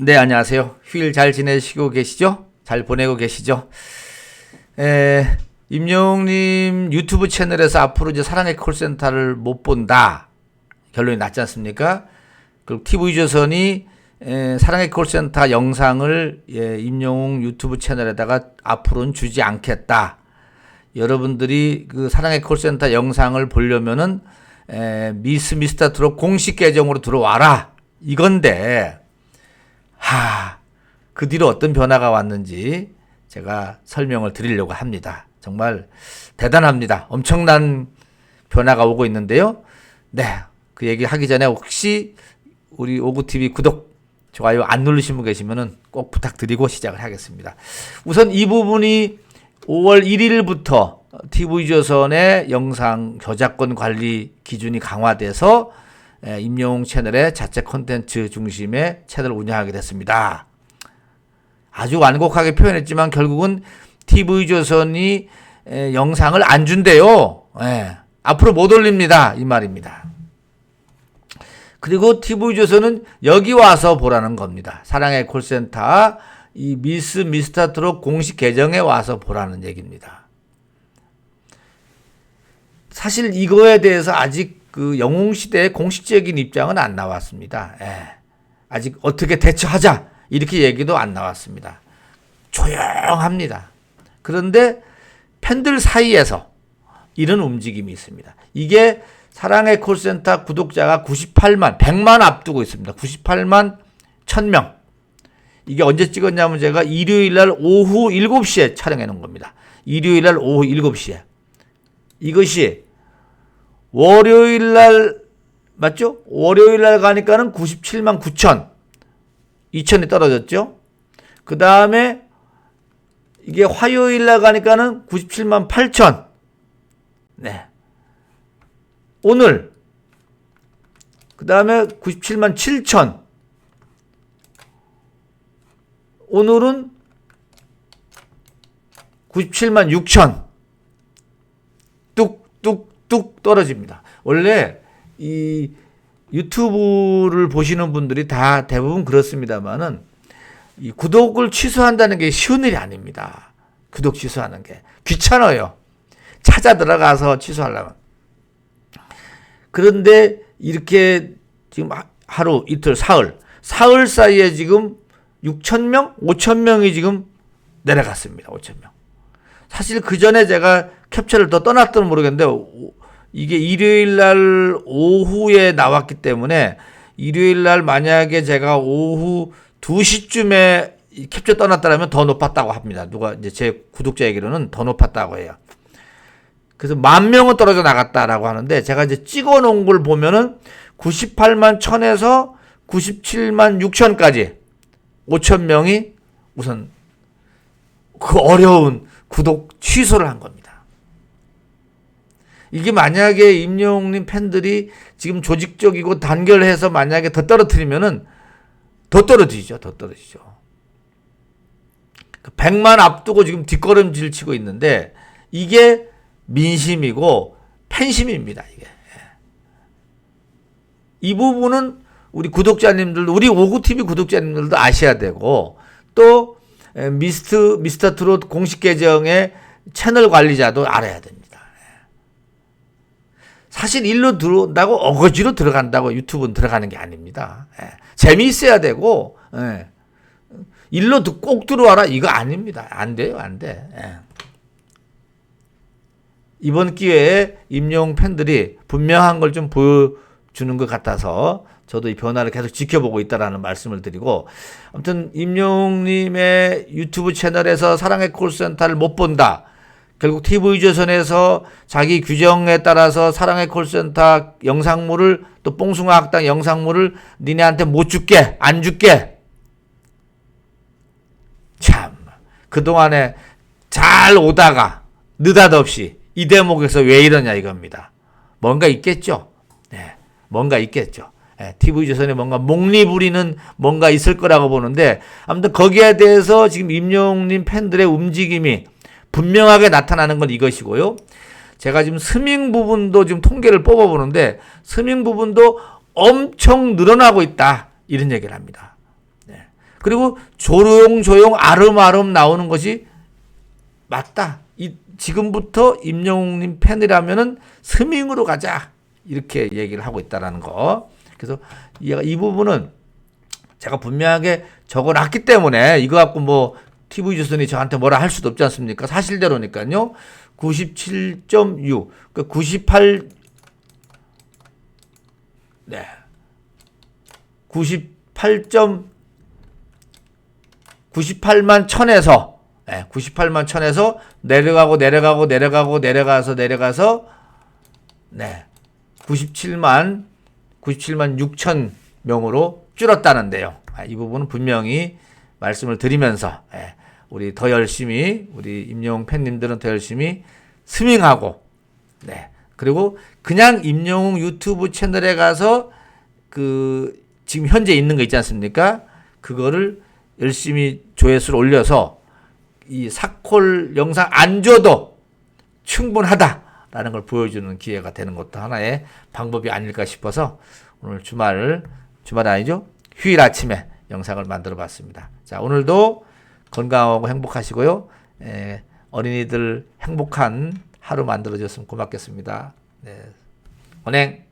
네, 안녕하세요. 휴일 잘 지내시고 계시죠? 잘 보내고 계시죠? 에, 임영웅님 유튜브 채널에서 앞으로 이제 사랑의 콜센터를 못 본다. 결론이 났지 않습니까? 그리고 TV조선이 에, 사랑의 콜센터 영상을 예, 임영웅 유튜브 채널에다가 앞으로는 주지 않겠다. 여러분들이 그 사랑의 콜센터 영상을 보려면은 에, 미스 미스터 트롯 공식 계정으로 들어와라. 이건데 하, 그 뒤로 어떤 변화가 왔는지 제가 설명을 드리려고 합니다. 정말 대단합니다. 엄청난 변화가 오고 있는데요. 네. 그 얘기 하기 전에 혹시 우리 오구TV 구독, 좋아요 안 누르신 분 계시면은 꼭 부탁드리고 시작을 하겠습니다. 우선 이 부분이 5월 1일부터 TV조선의 영상 저작권 관리 기준이 강화돼서 예, 임영웅 채널의 자체 콘텐츠 중심의 채널을 운영하게 됐습니다. 아주 완곡하게 표현했지만 결국은 TV조선이 에, 영상을 안 준대요. 예, 앞으로 못 올립니다. 이 말입니다. 그리고 TV조선은 여기 와서 보라는 겁니다. 사랑의 콜센터 이 미스 미스터 트롯 공식 계정에 와서 보라는 얘기입니다. 사실 이거에 대해서 아직 그 영웅 시대의 공식적인 입장은 안 나왔습니다. 예. 아직 어떻게 대처하자 이렇게 얘기도 안 나왔습니다. 조용합니다. 그런데 팬들 사이에서 이런 움직임이 있습니다. 이게 사랑의 콜센터 구독자가 98만, 100만 앞두고 있습니다. 98만 1000명. 이게 언제 찍었냐면 제가 일요일 날 오후 7시에 촬영해 놓은 겁니다. 일요일 날 오후 7시에. 이것이 월요일 날 맞죠? 월요일 날 가니까는 97만 9천. 2천이 떨어졌죠? 그 다음에 이게 화요일 날 가니까는 97만 8천. 네. 오늘 그 다음에 97만 7천. 오늘은 97만 6천. 뚝뚝 뚝 떨어집니다. 원래 이 유튜브를 보시는 분들이 다 대부분 그렇습니다만은 이 구독을 취소한다는 게 쉬운 일이 아닙니다. 구독 취소하는 게 귀찮아요. 찾아 들어가서 취소하려면. 그런데 이렇게 지금 하루, 이틀, 사흘, 사흘 사이에 지금 6천 명, 5천 명이 지금 내려갔습니다. 5천 명. 사실 그 전에 제가 캡처를 더 떠났던 모르겠는데 이게 일요일 날 오후에 나왔기 때문에 일요일 날 만약에 제가 오후 2시쯤에 캡처 떠났다면 더 높았다고 합니다. 누가 이제 제 구독자 얘기로는 더 높았다고 해요. 그래서 만 명은 떨어져 나갔다라고 하는데 제가 이제 찍어 놓은 걸 보면은 98만 1000에서 97만 6000까지 5천 명이 우선 그 어려운 구독 취소를 한 겁니다. 이게 만약에 임영웅님 팬들이 지금 조직적이고 단결해서 만약에 더 떨어뜨리면은 더 떨어지죠. 더 떨어지죠. 100만 그 앞두고 지금 뒷걸음질 치고 있는데 이게 민심이고 팬심입니다. 이게. 이 부분은 우리 구독자님들, 우리 오구TV 구독자님들도 아셔야 되고 또 미스트, 미스터 트롯 공식 계정의 채널 관리자도 알아야 됩니다. 사실 일로 들어온다고 어거지로 들어간다고 유튜브는 들어가는 게 아닙니다. 재미있어야 되고, 일로 꼭 들어와라 이거 아닙니다. 안 돼요, 안 돼. 이번 기회에 임용 팬들이 분명한 걸 좀 보여주는 것 같아서 저도 이 변화를 계속 지켜보고 있다라는 말씀을 드리고 아무튼 임용님의 유튜브 채널에서 사랑의 콜센터를 못 본다. 결국 TV조선에서 자기 규정에 따라서 사랑의 콜센터 영상물을 또 뽕숭아 학당 영상물을 니네한테 못 줄게 안 줄게 참 그동안에 잘 오다가 느닷없이 이 대목에서 왜 이러냐 이겁니다. 뭔가 있겠죠. 네, 뭔가 있겠죠. 네, TV조선에 뭔가 목리 부리는 뭔가 있을 거라고 보는데 아무튼 거기에 대해서 지금 임영웅님 팬들의 움직임이 분명하게 나타나는 건 이것이고요. 제가 지금 스밍 부분도 지금 통계를 뽑아보는데 스밍 부분도 엄청 늘어나고 있다 이런 얘기를 합니다. 네. 그리고 조용조용 아름아름 나오는 것이 맞다. 이 지금부터 임영웅님 팬이라면은 스밍으로 가자 이렇게 얘기를 하고 있다라는 거. 그래서 이, 이 부분은 제가 분명하게 적어놨기 때문에 이거 갖고 뭐 TV 조선이 저한테 뭐라 할 수도 없지 않습니까? 사실대로니까요. 97.6, 그 98, 네, 98. 98만 천에서 예, 98만 천에서 내려가고 내려가고 내려가고 내려가서 내려가서 네 97만 97만 6천 명으로 줄었다는데요. 아, 이 부분은 분명히 말씀을 드리면서 예, 우리 더 열심히 우리 임영웅 팬님들은 더 열심히 스밍하고 네 그리고 그냥 임영웅 유튜브 채널에 가서 그 지금 현재 있는 거 있지 않습니까? 그거를 열심히 조회수를 올려서 이 사콜 영상 안 줘도 충분하다라는 걸 보여주는 기회가 되는 것도 하나의 방법이 아닐까 싶어서 오늘 주말 주말 아니죠? 휴일 아침에 영상을 만들어 봤습니다. 자, 오늘도 건강하고 행복하시고요. 에, 어린이들 행복한 하루 만들어 줬으면 고맙겠습니다. 네. 언행